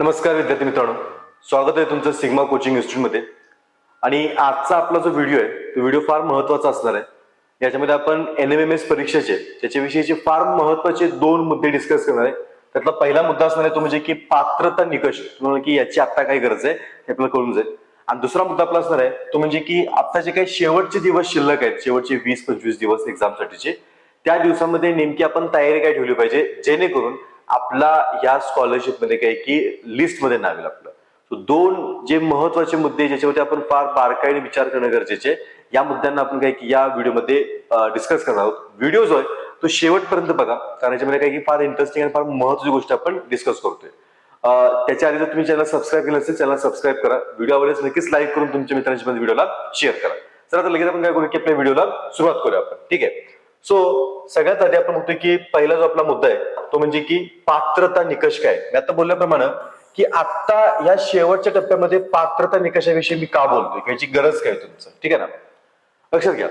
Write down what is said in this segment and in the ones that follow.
नमस्कार विद्यार्थी मित्रांनो. स्वागत आहे तुमचं सिग्मा कोचिंग इन्स्टिट्यूटमध्ये आणि आजचा आपला जो व्हिडिओ आहे तो व्हिडिओ फार महत्त्वाचा असणार आहे. याच्यामध्ये आपण एन एम एम एस परीक्षेचे त्याच्याविषयीचे फार महत्त्वाचे दोन मुद्दे डिस्कस करणार आहे. त्यातला पहिला मुद्दा असणार आहे तो म्हणजे की पात्रता निकष की याची आता काय गरज आहे हे आपल्याला कळून जाईल. आणि दुसरा मुद्दा आपला असणार आहे तो म्हणजे की आता जे काही शेवटचे दिवस शिल्लक आहेत शेवटचे वीस पंचवीस दिवस एक्झामसाठीचे त्या दिवसामध्ये नेमकी आपण तयारी काय ठेवली पाहिजे जेणेकरून आपला या स्कॉलरशिपमध्ये काय की लिस्टमध्ये नाव लागलं आपलं. दोन जे महत्त्वाचे मुद्दे ज्याच्यावरती आपण फार बारकाईने विचार करणं गरजेचे या मुद्द्यांना आपण काय की या व्हिडिओमध्ये डिस्कस करणार आहोत. व्हिडिओ जो आहे तो शेवटपर्यंत बघा कारण याच्यामध्ये काय की फार इंटरेस्टिंग आणि फार महत्वाची गोष्ट आपण डिस्कस करतोय. त्याच्या आधी जर तुम्ही चॅनल सबस्क्राईब केलं असेल चॅनल सबस्क्राईब करा. व्हिडिओ आवडल्यास नक्कीच लाईक करून तुमच्या मित्रांच्या मध्ये व्हिडिओला शेअर करा. चला तर लगेच आपण काय करू की आपल्या व्हिडिओला सुरुवात करूया आपण. ठीक आहे. सो सगळ्यात आधी आपण म्हणतोय की पहिला जो आपला मुद्दा आहे तो म्हणजे की पात्रता निकष काय? मी आता बोलल्याप्रमाणे की आता या शेवटच्या टप्प्यामध्ये पात्रता निकषाविषयी मी का बोलतोय? याची गरज काय तुमचं? ठीक आहे ना? लक्षात घ्या.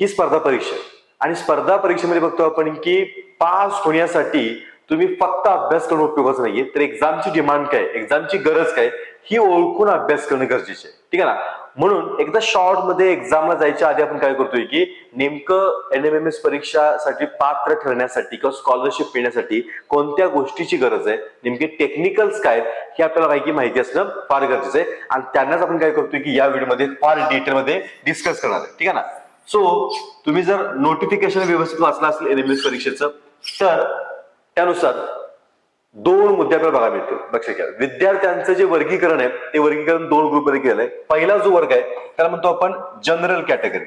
ही स्पर्धा परीक्षा आणि स्पर्धा परीक्षेमध्ये बघतो आपण की पास होण्यासाठी तुम्ही फक्त अभ्यास करणं उपयोगाचं नाहीये. तर एक्झामची डिमांड काय? एक्झामची गरज काय? ही ओळखून अभ्यास करणं गरजेचे आहे. ठीक आहे ना? म्हणून एकदा शॉर्टमध्ये एक्झामला जायच्या आधी आपण काय करतोय की नेमकं एन एम एम एस परीक्षासाठी पात्र ठरण्यासाठी किंवा स्कॉलरशिप मिळण्यासाठी कोणत्या गोष्टीची गरज आहे? नेमके टेक्निकल्स काय हे आपल्याला माहिती माहिती असणं फार गरजेचं आहे. आणि त्यांनाच आपण काय करतोय की या व्हिडिओमध्ये फार डिटेलमध्ये डिस्कस करणार आहे. ठीक आहे ना? सो तुम्ही जर नोटिफिकेशन व्यवस्थित वाचलं असेल एन एम एस परीक्षेचं तर त्यानुसार दोन मुद्द्याकडे बघा बघायला मिळतील घ्या. विद्यार्थ्यांचं जे वर्गीकरण आहे ते वर्गीकरण दोन ग्रुपमध्ये केलंय. पहिला जो वर्ग आहे त्याला म्हणतो आपण जनरल कॅटेगरी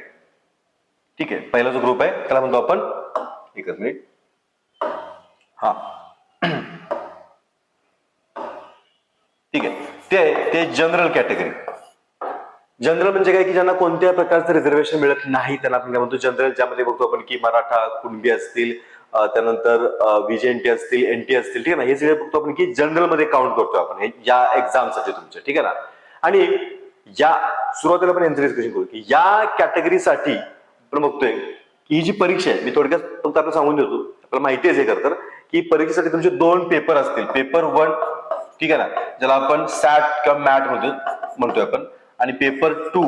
ठीक आहे? पहिला जो ग्रुप आहे त्याला म्हणतो आपण एकच मिनिट. हा. ठीक आहे. ते आहे ते जनरल कॅटेगरी जनरल म्हणजे काय? की ज्यांना कोणत्या प्रकारचं रिझर्वेशन मिळत नाही त्यांना आपण काय म्हणतो? जनरल ज्यामध्ये बघतो आपण की मराठा कुणबी असतील अं, त्यानंतर व्हीजेएनटी असतील एनटी असतील ठीक आहे ना? हे सगळे बघतो आपण की जनरलमध्ये काउंट करतो आपण. हे या एक्झामसाठी तुमच्या ठीक आहे ना? आणि या सुरुवातीला आपण यांचं डिस्कशन करू की या कॅटेगरीसाठी आपण बघतोय की ही जी परीक्षा आहे मी थोडक्यात फक्त आपल्याला सांगून देतो आपल्याला माहिती आहे खरं तर की परीक्षेसाठी तुमचे दोन पेपर असतील. पेपर वन ठीक आहे ना? ज्याला आपण सॅट किंवा मॅट म्हणतो म्हणतोय आपण. आणि पेपर टू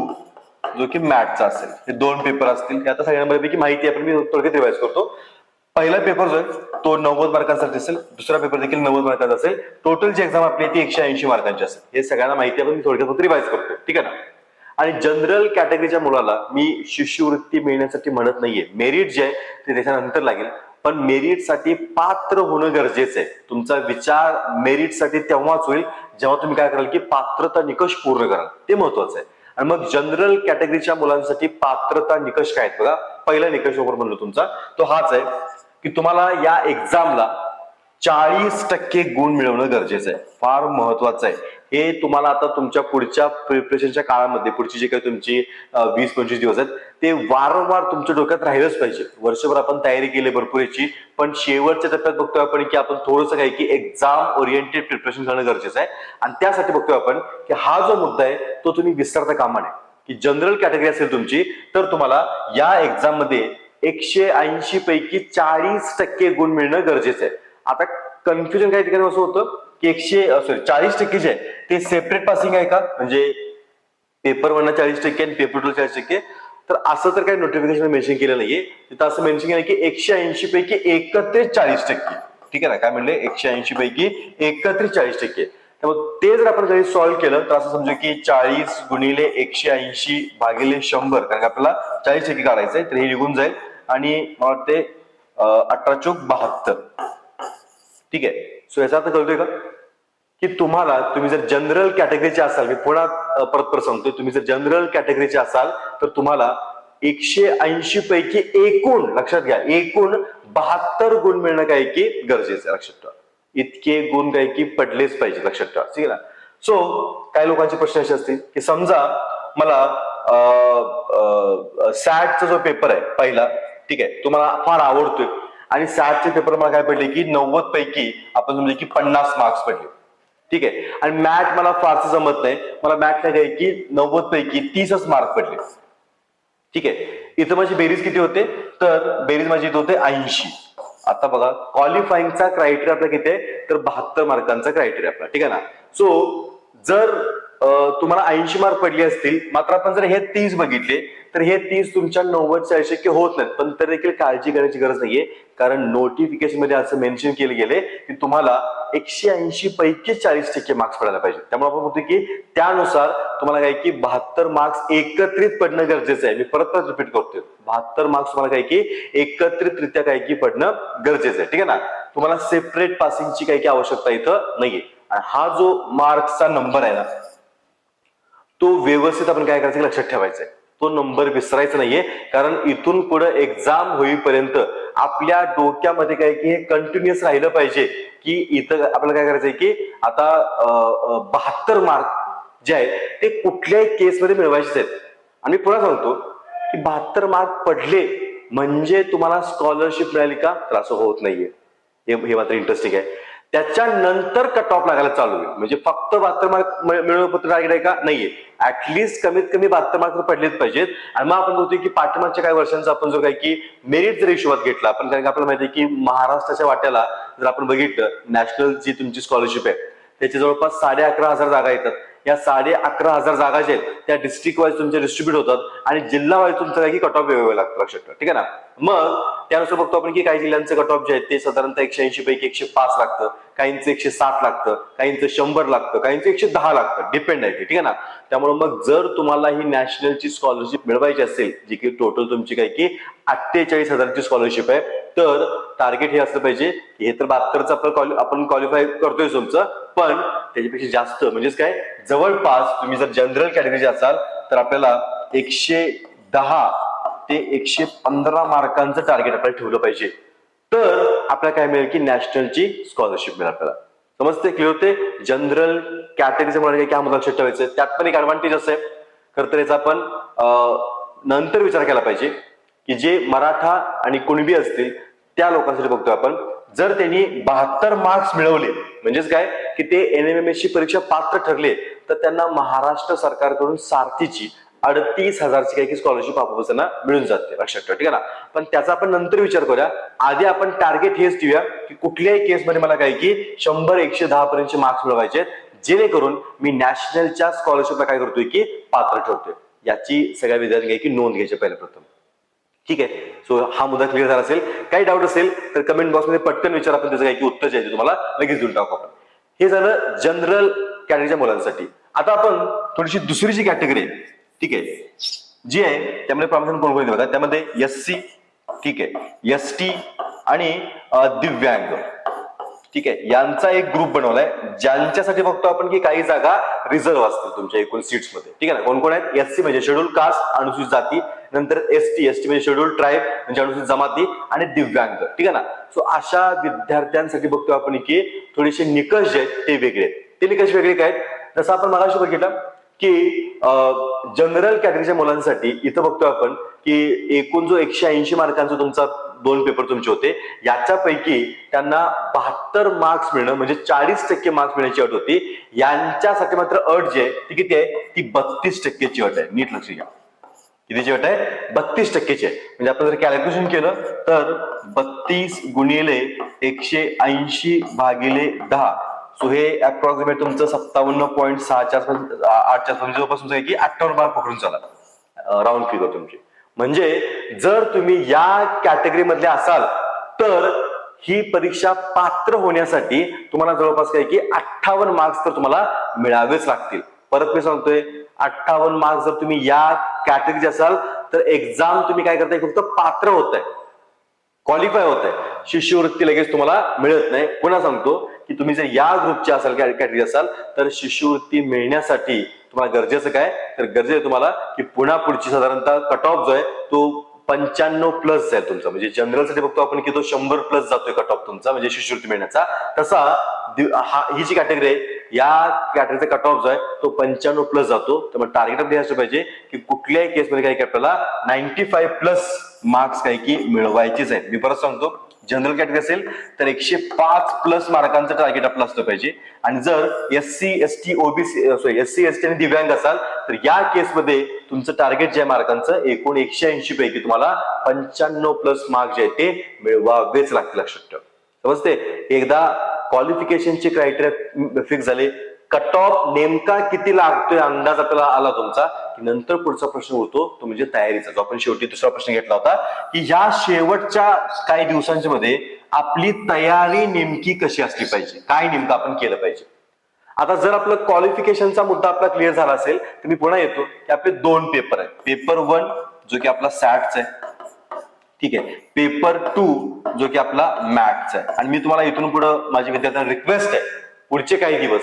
जो की मॅटचा असेल. हे दोन पेपर असतील. हे आता सगळ्यांपैकी माहिती आहे पण मी थोडक्यात रिवाइज करतो. पहिला पेपर जो आहे तो नव्वद मार्कांसाठी असेल दुसरा पेपर देखील नव्वद मार्कांचा असेल. टोटल जी एक्झाम आपली ती एकशे ऐंशी मार्कांची असेल. हे सगळ्यांना माहिती आहे पण मी थोडक्यात फक्त रिवाइज करतो ठीक आहे ना? आणि जनरल कॅटेगरीच्या मुलाला मी शिष्यवृत्ती मिळण्यासाठी म्हणत नाहीये. मेरिट जे आहे ते त्याच्यानंतर लागेल. पण मेरिटसाठी पात्र होणं गरजेचं आहे. तुमचा विचार मेरिटसाठी तेव्हाच होईल जेव्हा तुम्ही काय कराल की पात्रता निकष पूर्ण कराल. ते महत्वाचं आहे. आणि मग जनरल कॅटेगरीच्या मुलांसाठी पात्रता निकष काय आहेत बघा? पहिला निकष बरोबर म्हणलो तुमचा. तो हाच आहे. की तुम्हाला या एक्झामला चाळीस टक्के गुण मिळवणं गरजेचं आहे. फार महत्वाचं आहे. हे तुम्हाला आता तुमच्या पुढच्या प्रिपरेशनच्या काळामध्ये पुढची जे काही तुमची वीस पंचवीस दिवस आहेत ते वारंवार तुमच्या डोक्यात राहिलंच पाहिजे. वर्षभर आपण तयारी केली भरपूर याची पण शेवटच्या टप्प्यात बघतोय आपण की आपण थोडंसं काय की एक्झाम ओरिएंटेड प्रिपरेशन करणं गरजेचं आहे. आणि त्यासाठी बघतोय आपण की हा जो मुद्दा आहे तो तुम्ही विसरता कामा नये. की जनरल कॅटेगरी असेल तुमची तर तुम्हाला या एक्झाममध्ये एकशे ऐंशी पैकी चाळीस टक्के गुण मिळणं गरजेचं आहे. आता कन्फ्युजन काही ठिकाणी असं होतं की एकशे सॉरी चाळीस टक्के जे आहे ते सेपरेट पासिंग आहे का? म्हणजे पेपर वन चाळीस टक्के आणि पेपर टू चाळीस टक्के. तर असं तर काही नोटिफिकेशन मेन्शन केलं नाहीये. तिथं असं मेन्शन केलं की एकशे ऐंशी पैकी एकत्रित चाळीस टक्के. ठीक आहे ना? काय म्हणले? एकशे ऐंशी पैकी एकत्रित चाळीस टक्के. त्यामुळे ते जर आपण जरी सॉल्व्ह केलं तर असं समजू की चाळीस गुणिले एकशे ऐंशी भागिले शंभर कारण का आपल्याला चाळीस एकी काढायचंय तर हे निघून जाईल. आणि मला वाटते अठरा चौक बहात्तर. ठीक आहे? सो याचा अर्थ कळतोय का? की तुम्हाला तुम्ही जर जनरल कॅटेगरीचे असाल मी पुन्हा परत परत सांगतोय तुम्ही जर जनरल कॅटेगरीचे असाल तर तुम्हाला एकशे ऐंशी पैकी एकूण लक्षात घ्या एकूण बहात्तर गुण मिळणं काय की गरजेचं आहे लक्षात ठेवा. इतके गुण काय की पडलेच पाहिजे लक्षात ठेवा. ठीक आहे ना? सो काही लोकांचे प्रश्न असे असतील की समजा मला सॅटचा जो पेपर आहे पहिला ठीक आहे तो मला फार आवडतोय. आणि सॅटचे पेपर मला काय पडले की नव्वद पैकी आपण समजा की पन्नास मार्क्स पडले. ठीक आहे? आणि मॅथ मला फारसं जमत नाही. मला मॅथ काय काय की नव्वद पैकी तीसच मार्क पडले. ठीक आहे? इथं माझी बेरीज किती होते? तर बेरीज माझी इथं होते ऐंशी. आता बघा क्वालिफाईंगचा क्रायटेरिया आपला किती आहे? तर बहात्तर मार्कांचा क्रायटेरिया आपला ठीक आहे ना? सो जर तुम्हाला ऐंशी मार्क पडले असतील मात्र आपण जर हे तीस बघितले तर हे तीस तुमच्या नव्वद चाळीस टक्के होत नाहीत. पण तरी देखील काळजी करण्याची गरज नाहीये. कारण नोटिफिकेशनमध्ये असं मेन्शन केले गेले की तुम्हाला एकशे ऐंशी पैकी चाळीस टक्के मार्क्स पडायला पाहिजे. त्यामुळे आपण म्हणतो की त्यानुसार तुम्हाला काय की बहात्तर मार्क्स एकत्रित पडणं गरजेचं आहे. मी परत परत रिपीट करतोय. बहात्तर मार्क्स तुम्हाला काय की एकत्रितरित्या काय की पडणं गरजेचं आहे. ठीक आहे ना? तुम्हाला सेपरेट पासिंगची काही की आवश्यकता इथं नाहीये. आणि हा जो मार्क्सचा नंबर आहे ना तो व्यवस्थित आपण काय करायचं? लक्षात ठेवायचा आहे तो नंबर विसरायचा नाहीये. कारण इथून पुढे एक्झाम होईपर्यंत आपल्या डोक्यामध्ये काय की हे कंटिन्युअस राहिलं पाहिजे. की इथं आपल्याला काय करायचंय की आता बहात्तर मार्क जे आहेत ते कुठल्याही केसमध्ये मिळवायचे आहेत. आणि पुन्हा सांगतो की बहात्तर मार्क पडले म्हणजे तुम्हाला स्कॉलरशिप मिळाली का? तर असं होत नाहीये. हे हे मात्र इंटरेस्टिंग आहे. त्याच्यानंतर कट ऑफ लागायला चालू होईल. म्हणजे फक्त बहात्तर मार्क मिळवपत्र टार्गेट आहे का? नाहीये. ऍटलिस्ट कमीत कमी बहात्तर मार्क पडलेच पाहिजेत. आणि मग आपण बोलतोय की पाठीमागच्या काही वर्षांचा आपण जो काही की मेरिट जर हिशोबात घेतला आपण कारण आपल्याला माहिती आहे की महाराष्ट्राच्या वाट्याला जर आपण बघितलं नॅशनल जी तुमची स्कॉलरशिप आहे त्याच्या जवळपास साडे अकरा हजार जागा येतात. या साडे अकरा हजार जागा ज्या आहेत त्या डिस्ट्रिक्ट वाईज तुमच्या डिस्ट्रीब्युट होतात आणि जिल्हा वाईज तुमचं काही कट ऑफ वेगवेगळं लागतं लक्षात ठेवा. ठीक आहे ना? मग त्यानुसार बघतो आपण की काही जिल्ह्यांचे कट ऑफ जे आहेत ते साधारणतः एकशे ऐंशी पैकी एकशे पाच लागतं काहींचं एकशे साठ लागतं काहींचं शंभर लागतं काहींचं एकशे दहा लागतं डिपेंड आहे ते. ठीक आहे ना? त्यामुळे मग जर तुम्हाला ही नॅशनलची स्कॉलरशिप मिळवायची असेल जी की टोटल तुमची काय की अठ्ठेचाळीस हजारची स्कॉलरशिप आहे तर टार्गेट हे असलं पाहिजे. की हे तर बहात्तरचं आपण आपण क्वालिफाय करतोय तुमचं. पण त्याच्यापेक्षा जास्त म्हणजेच काय? जवळपास तुम्ही जर जनरल कॅटेगरीचे असाल तर आपल्याला एकशे दहा ते एकशे पंधरा मार्कांचं टार्गेट आपल्याला ठेवलं पाहिजे. तर आपल्याला काय मिळेल की नॅशनलची स्कॉलरशिप मिळेल आपल्याला. समजते क्लिअर होते जनरल कॅटेगरीचं म्हणजे काय आम्हाला लक्षात ठेवायचं त्यात पण एक ऍडव्हान्टेज असेल. खरं तर याचा आपण नंतर विचार केला पाहिजे की जे मराठा आणि कुणबी असतील त्या लोकांसाठी बघतोय आपण. जर त्यांनी बहात्तर मार्क्स मिळवले म्हणजेच काय? की ते एस ची परीक्षा पात्र ठरले तर त्यांना महाराष्ट्र सरकारकडून सारथीची अडतीस हजारची काही स्कॉलरशिप आपोआप त्यांना मिळून जाते. लक्षात ठेवा ठीक आहे ना? पण त्याचा आपण नंतर विचार करूया. आधी आपण टार्गेट हेच ठेवूया की कुठल्याही केसमध्ये मला काय की शंभर एकशे दहा पर्यंतचे मार्क्स मिळवायचे जेणेकरून मी नॅशनलच्या स्कॉलरशिपला काय करतोय की पात्र ठरतोय. याची सगळ्या विद्यार्थ्यांनी काय की नोंद घ्यायची पहिल्या प्रथम. ठीक आहे. सो हा मुद्दा क्लिअर झाला असेल. काही डाऊट असेल तर कमेंट बॉक्समध्ये पटकन विचार आपण त्याचं काय उत्तर जे आहे तुम्हाला लगेच देऊन टाकू आपण. हे झालं जनरल कॅटेगरीच्या मुलांसाठी. आता आपण थोडीशी दुसरी जी कॅटेगरी आहे ठीक आहे जी आहे त्यामध्ये प्रामुख्याने कोण कोण बघा त्यामध्ये एस सी ठीक आहे. एस टी आणि दिव्यांग. ठीक आहे. यांचा एक ग्रुप बनवलाय. ज्यांच्यासाठी बघतो आपण की काही जागा रिझर्व्ह असतील तुमच्या एकूण सीट्समध्ये. ठीक आहे ना? कोण कोण आहेत? एस सी म्हणजे शेड्यूल कास्ट अनुसूचित जाती नंतर एस टी एस टी म्हणजे शेड्यूल ट्राईब म्हणजे अनुसूचित जमाती आणि दिव्यांग. ठीक आहे ना? सो अशा विद्यार्थ्यांसाठी बघतो आपण की थोडेसे निकष जे आहेत ते वेगळे आहेत. ते निकष वेगळे काय आहेत? जसं आपण मगाशी बघितलं की जनरल कॅटेगरीच्या मुलांसाठी इथं बघतोय आपण की एकूण जो एकशे ऐंशी मार्कांचा तुमचा दोन पेपर तुमचे होते याच्यापैकी त्यांना बहात्तर मार्क्स मिळणं म्हणजे चाळीस टक्के मार्क्स मिळण्याची अट होती. यांच्यासाठी मात्र अट जी आहे ती किती आहे? ती बत्तीस टक्केची अट आहे. नीट लक्ष घ्या किती अट आहे? बत्तीस टक्केची. आहे म्हणजे आपण जर कॅल्क्युलेशन केलं तर बत्तीस गुणिले एकशे ऐंशी भागिले दहा. सो हे अप्रॉक्सिमेट तुमचं सत्तावन्न पॉईंट सहाच्या आसपास आठच्या म्हणजे जवळपास तुमचं की अठ्ठावन्न मार्क पकडून चला. राऊंड फिगर तुमची. म्हणजे जर तुम्ही या कॅटेगरी मधले असाल तर ही परीक्षा पात्र होण्यासाठी तुम्हाला जवळपास काय की अठ्ठावन्न मार्क्स तर तुम्हाला मिळावेच लागतील. परत मी सांगतोय अठ्ठावन्न मार्क्स जर तुम्ही या कॅटेगरी असाल तर एक्झाम तुम्ही काय करताय फक्त पात्र होत आहे क्वालिफाय होत आहे शिष्यवृत्ती लगेच तुम्हाला मिळत नाही. पुन्हा सांगतो की तुम्ही जर या ग्रुपचे असाल कॅटेगरी असाल तर शिष्यवृत्ती मिळण्यासाठी तुम्हाला गरजेचं काय? तर गरजेचं तुम्हाला की पुन्हा पुढची साधारणतः कट ऑफ जो आहे तो पंच्याण्णव प्लस आहे तुमचा. म्हणजे जनरलसाठी बघतो आपण की तो शंभर प्लस जातोय कट ऑफ तुमचा म्हणजे शिष्यवृत्ती मिळण्याचा. तसा हा ही जी कॅटेगरी आहे या कॅटरीचा कट ऑफ जो आहे तो पंच्याण्णव प्लस जातो. त्यामुळे टार्गेट आपले असलं पाहिजे की कुठल्याही केसमध्ये काय की आपल्याला नाईन्टी फाईव्ह प्लस मार्क्स काही की मिळवायचेच आहेत. मी परत सांगतो जनरल कॅटेगरी असेल तर एकशे पाच प्लस मार्कांचं टार्गेट आपलं असलं पाहिजे. आणि जर S C S T OBC sorry S C S T आणि दिव्यांग असाल तर या केसमध्ये तुमचं टार्गेट जे आहे मार्कांचं एकूण एकशे ऐंशी पैकी तुम्हाला पंच्याण्णव प्लस मार्क जे आहेत ते मिळवावेच लागतील लक्षात ठेव. समजते? एकदा क्वालिफिकेशनचे क्रायटेरिया फिक्स झाले. कट ऑफ नेमका किती लागतोय अंदाज आपल्याला आला तुमचा? की नंतर पुढचा प्रश्न उरतो तो म्हणजे तयारीचा. जो आपण शेवटी दुसरा प्रश्न घेतला होता की ह्या शेवटच्या काही दिवसांच्या मध्ये आपली तयारी नेमकी कशी असली पाहिजे? काय नेमकं आपण केलं पाहिजे? आता जर आपलं क्वालिफिकेशनचा मुद्दा आपला क्लिअर झाला असेल तर मी पुन्हा येतो की आपले दोन पेपर आहेत. पेपर वन जो की आपला सॅटचा आहे ठीक आहे. पेपर टू जो की आपला मॅथचा आहे. आणि मी तुम्हाला इथून पुढं माझ्या विद्यार्थ्यांना रिक्वेस्ट आहे. पुढचे काही दिवस.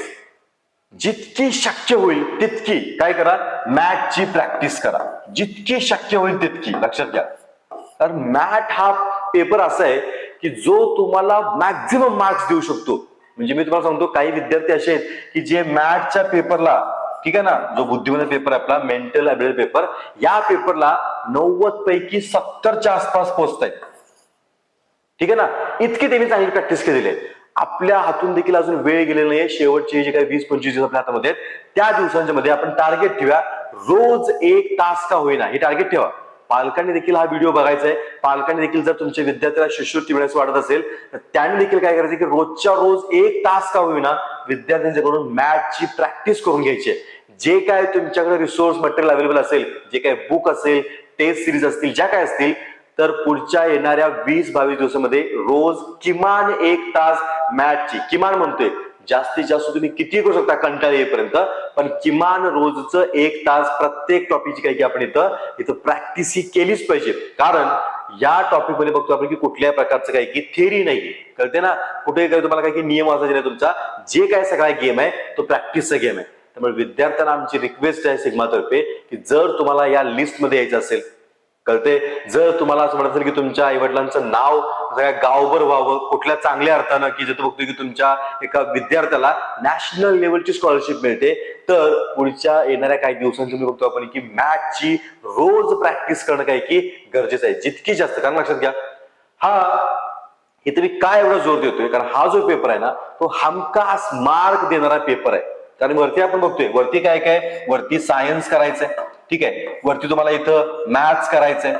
जितकी शक्य होईल तितकी काय करा? मॅथची प्रॅक्टिस करा. जितकी शक्य होईल तितकी. लक्षात घ्या. कारण मॅथ हा पेपर असा आहे की जो तुम्हाला मॅक्झिमम मार्क्स देऊ शकतो. म्हणजे मी तुम्हाला सांगतो काही विद्यार्थी असे आहेत की जे मॅथच्या पेपरला ठीक आहे ना? जो बुद्धिमत्ता पेपर आपला मेंटल अबिलिटी पेपर या पेपरला नव्वद पैकी सत्तरच्या आसपास पोहोचत आहेत. ठीक आहे ना? इतकी त्यांनी चांगली प्रॅक्टिस केलेली आहे. आपल्या हातून देखील अजून वेळ गेलेला नाहीये. शेवटचे जे काही वीस पंचवीस दिवस आपल्या हातामध्ये आहेत त्या दिवसांच्या मध्ये आपण टार्गेट ठेवा रोज एक तास का होईना. हे टार्गेट ठेवा. पालकांनी देखील हा व्हिडिओ बघायचा आहे. पालकांनी देखील जर तुमच्या विद्यार्थ्याला शिष्यवृत्ती मिळण्यास वाटत असेल तर त्यांनी देखील काय करायचं की रोजच्या रोज एक तास का होईना विद्यार्थ्यांच्याकडून मॅथची प्रॅक्टिस करून घ्यायची. जे काय तुमच्याकडे रिसोर्स मटेरियल अवेलेबल असेल जे काय बुक असेल टेस्ट सिरीज असतील ज्या काय असतील तर पुढच्या येणाऱ्या वीस बावीस दिवसामध्ये रोज किमान एक तास मॅथची किमान म्हणतोय. जास्तीत जास्त तुम्ही किती करू शकता कंटाळा येईपर्यंत पण किमान रोजचं एक तास प्रत्येक टॉपिकची काही की आपण इथं इथं प्रॅक्टिस ही केलीच पाहिजे. कारण या टॉपिकमध्ये बघतो आपण की कुठल्याही प्रकारचं काय की थेरी नाही कळते ना? कुठे काय तुम्हाला काही की नियम असायचे नाही तुमचा. जे काय सगळा गेम आहे तो प्रॅक्टिसचा गेम आहे. त्यामुळे विद्यार्थ्यांना आमची रिक्वेस्ट आहे सिग्मातर्फे की जर तुम्हाला या लिस्टमध्ये यायचं असेल कळते जर तुम्हाला असं म्हणत असेल की तुमच्या आईवडिलांचं नाव सगळ्या गावभर व्हावं कुठल्या चांगल्या अर्थानं की जिथं बघतो की तुमच्या एका विद्यार्थ्याला नॅशनल लेवलची स्कॉलरशिप मिळते तर पुढच्या येणाऱ्या काही दिवसांची मी बघतो आपण की मॅथची रोज प्रॅक्टिस करणं काय की गरजेचं आहे. जितकी जास्त कारण लक्षात घ्या हा इथे मी काय एवढा जोर देतोय? कारण हा जो पेपर आहे ना तो हमखास मार्क देणारा पेपर आहे. कारण वरती आपण बघतोय वरती काय काय वरती सायन्स करायचंय. ठीक आहे. वरती तुम्हाला इथं मॅथ्स करायचंय.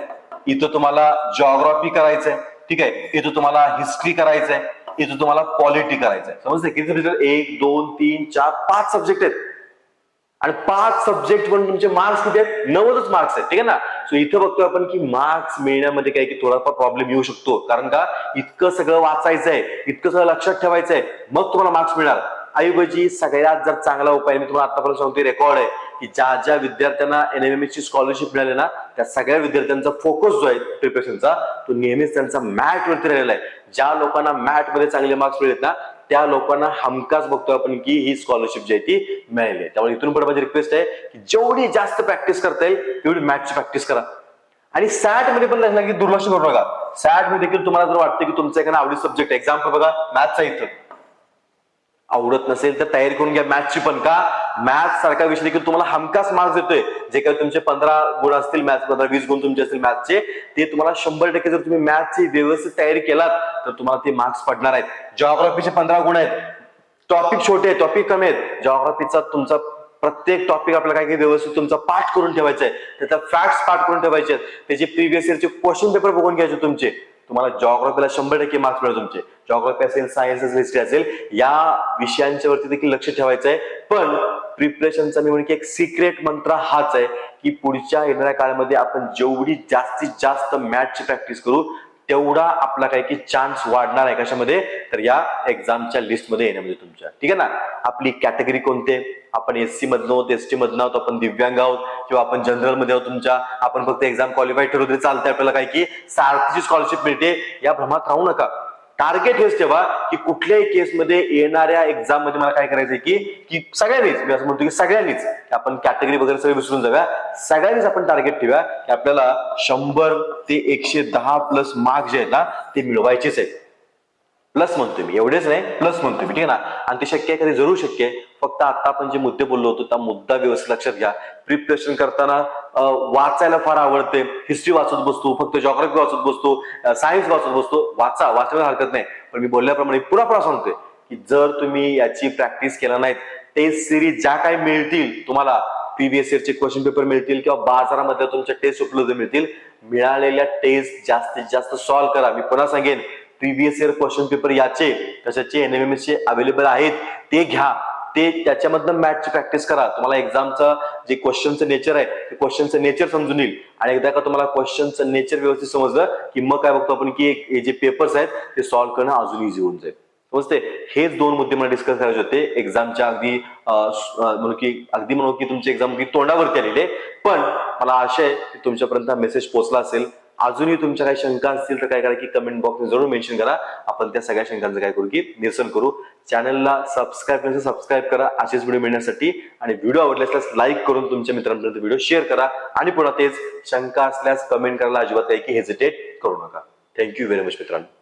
इथं तुम्हाला जॉग्राफी करायचंय. ठीक आहे. इथं तुम्हाला हिस्ट्री करायचंय. इथं तुम्हाला पॉलिटी करायचंय. समजते किती एक दोन तीन चार पाच सब्जेक्ट आहेत. आणि पाच सब्जेक्ट पण तुमचे मार्क्स किती आहेत? नव्वदच मार्क्स आहेत. ठीक आहे ना? सो इथं बघतोय आपण की मार्क्स मिळण्यामध्ये काय की थोडाफार प्रॉब्लेम येऊ शकतो. कारण का? इतकं सगळं वाचायचं आहे इतकं सगळं लक्षात ठेवायचंय. मग तुम्हाला मार्क्स मिळणार. ऐवजी सगळ्यात जर चांगला उपाय मी तुम्हाला आतापर्यंत सांगतो रेकॉर्ड आहे. की ज्या ज्या विद्यार्थ्यांना एनएमएम ची स्कॉलरशिप मिळाली ना त्या सगळ्या विद्यार्थ्यांचा फोकस जो आहे प्रिपरेशनचा तो नेहमीच त्यांचा मॅट वरती राहिलेला आहे. ज्या लोकांना मॅटमध्ये चांगले मार्क्स मिळत ना त्या लोकांना हमखास बघतो आपण की ही स्कॉलरशिप जी आहे ती मिळाली. आहे त्यामुळे इथून पण माझी रिक्वेस्ट आहे की जेवढी जास्त प्रॅक्टिस करता येईल तेवढी मॅथची प्रॅक्टिस करा. आणि सॅटमध्ये पण लक्षात की दुर्लक्ष करू नका. सॅटमध्ये देखील तुम्हाला जर वाटतं की तुमचा एखादा आवडी सब्जेक्ट एक्झाम्पल बघा मॅथचा इथं आवडत नसेल तर तयारी करून घ्या मॅथची पण. का? मॅथ सारखा विषय देखील तुम्हाला हमखास मार्क्स देतोय. जे काही तुमचे पंधरा गुण असतील मॅथ पंधरा वीस गुण तुमचे असतील मॅथचे ते तुम्हाला शंभर टक्के जर तुम्ही मॅथची व्यवस्थित तयारी केलात तर तुम्हाला ते मार्क्स पडणार आहेत. जॉग्राफीचे पंधरा गुण आहेत. टॉपिक छोटे आहेत टॉपिक कमी आहेत. जॉग्राफीचा तुमचा प्रत्येक टॉपिक आपल्याला काय काही व्यवस्थित तुमचा पाठ करून ठेवायचा आहे. त्याचा फॅक्ट्स पाठ करून ठेवायचे आहेत. त्याचे प्रिव्हियस इयरचे क्वेश्चन पेपर बघून घ्यायचे तुमचे. तुम्हाला जॉग्राफीला शंभर टक्के मार्क्स मिळेल तुमचे. जॉग्राफी असेल सायन्स हिस्ट्री असेल या विषयांच्या वरती देखील लक्ष ठेवायचं आहे पण प्रिपरेशनचा मी म्हणजे की एक सिक्रेट मंत्र हाच आहे की पुढच्या येणाऱ्या काळामध्ये आपण जेवढी जास्तीत जास्त मॅथची प्रॅक्टिस करू तेवढा आपला काही की चान्स वाढणार आहे कशामध्ये? तर या एक्झामच्या लिस्टमध्ये येण्यामध्ये तुमच्या. ठीक आहे ना? आपली कॅटेगरी कोणते? आपण एस सी मधनं आहोत एस टी मधनं आहोत आपण दिव्यांग आहोत किंवा आपण जनरलमध्ये आहोत तुमच्या. आपण फक्त एक्झाम क्वालिफाय ठरवू तरी चालतंय आपल्याला काय की सारखीची स्कॉलरशिप मिळते. या भ्रमात राहू नका. टार्गेट हेच ठेवा की कुठल्याही केसमध्ये येणाऱ्या एक्झाममध्ये मला काय करायचंय की की सगळ्यांनीच मी असं म्हणतो की सगळ्यांनीच आपण कॅटेगरी वगैरे सगळे विसरून जाऊया. सगळ्यांनीच आपण टार्गेट ठेवूया की आपल्याला शंभर ते एकशे दहा प्लस मार्क जे आहेत ना ते मिळवायचेच आहेत. प्लस म्हणतोय मी एवढेच नाही प्लस म्हणतोय मी ठीक आहे ना? आणि ते शक्य आहे कधी जरूर शक्य आहे. फक्त आता आपण जे मुद्दे बोललो होतो त्या मुद्दा व्यवस्थित लक्षात घ्या. प्रिपरेशन करताना वाचायला फार आवडते. हिस्ट्री वाचत बसतो फक्त जॉग्राफी वाचत बसतो सायन्स वाचत बसतो. वाचा वाचायला हरकत नाही. पण मी बोलल्याप्रमाणे पुन्हा पुन्हा सांगतोय की जर तुम्ही याची प्रॅक्टिस केला नाहीत टेस्ट सिरीज ज्या काही मिळतील तुम्हाला प्रीवियस चे क्वेश्चन पेपर मिळतील किंवा बाजारामध्ये तुमच्या टेस्ट उपलब्ध मिळतील मिळालेल्या टेस्ट जास्तीत जास्त सॉल्व्ह करा. मी पुन्हा सांगेन प्रिव्हियस इयर क्वेश्चन पेपर याचे तशाचे एनएमएमएस चे अवेलेबल आहेत ते घ्या. ते त्याच्यामधनं मॅथची प्रॅक्टिस करा. तुम्हाला एक्झामचं जे क्वेश्चनचं नेचर आहे ते क्वेश्चनचं नेचर समजून येईल. आणि एकदा का तुम्हाला क्वेश्चनचं नेचर व्यवस्थित समजलं की मग काय बघतो आपण की एक- हे जे पेपर्स आहेत ते सॉल्व्ह करणं अजून इझी होऊन जाईल. समजते हेच दोन मुद्दे मला डिस्कस करायचे होते. एक्झामच्या अगदी म्हणू की अगदी म्हणू की तुमची एक्झाम अगदी तोंडावरती आहे. पण मला आशय की तुमच्यापर्यंत हा मेसेज पोहोचला असेल. अजूनही तुमच्या काही शंका असतील तर काय करा की कमेंट बॉक्स जरूर मेन्शन करा. आपण त्या सगळ्या शंकांचं काय करू की निरसन करू. चॅनलला सबस्क्राईब नसेल सबस्क्राईब करा. असेच व्हिडिओ मिळण्यासाठी आणि व्हिडिओ आवडले असल्यास लाईक करून तुमच्या मित्रांपर्यंत व्हिडिओ शेअर करा. आणि पुन्हा तेच शंका असल्यास कमेंट करायला अजिबात काही की हेजिटेट करू नका. थँक्यू व्हेरी मच मित्रांनो.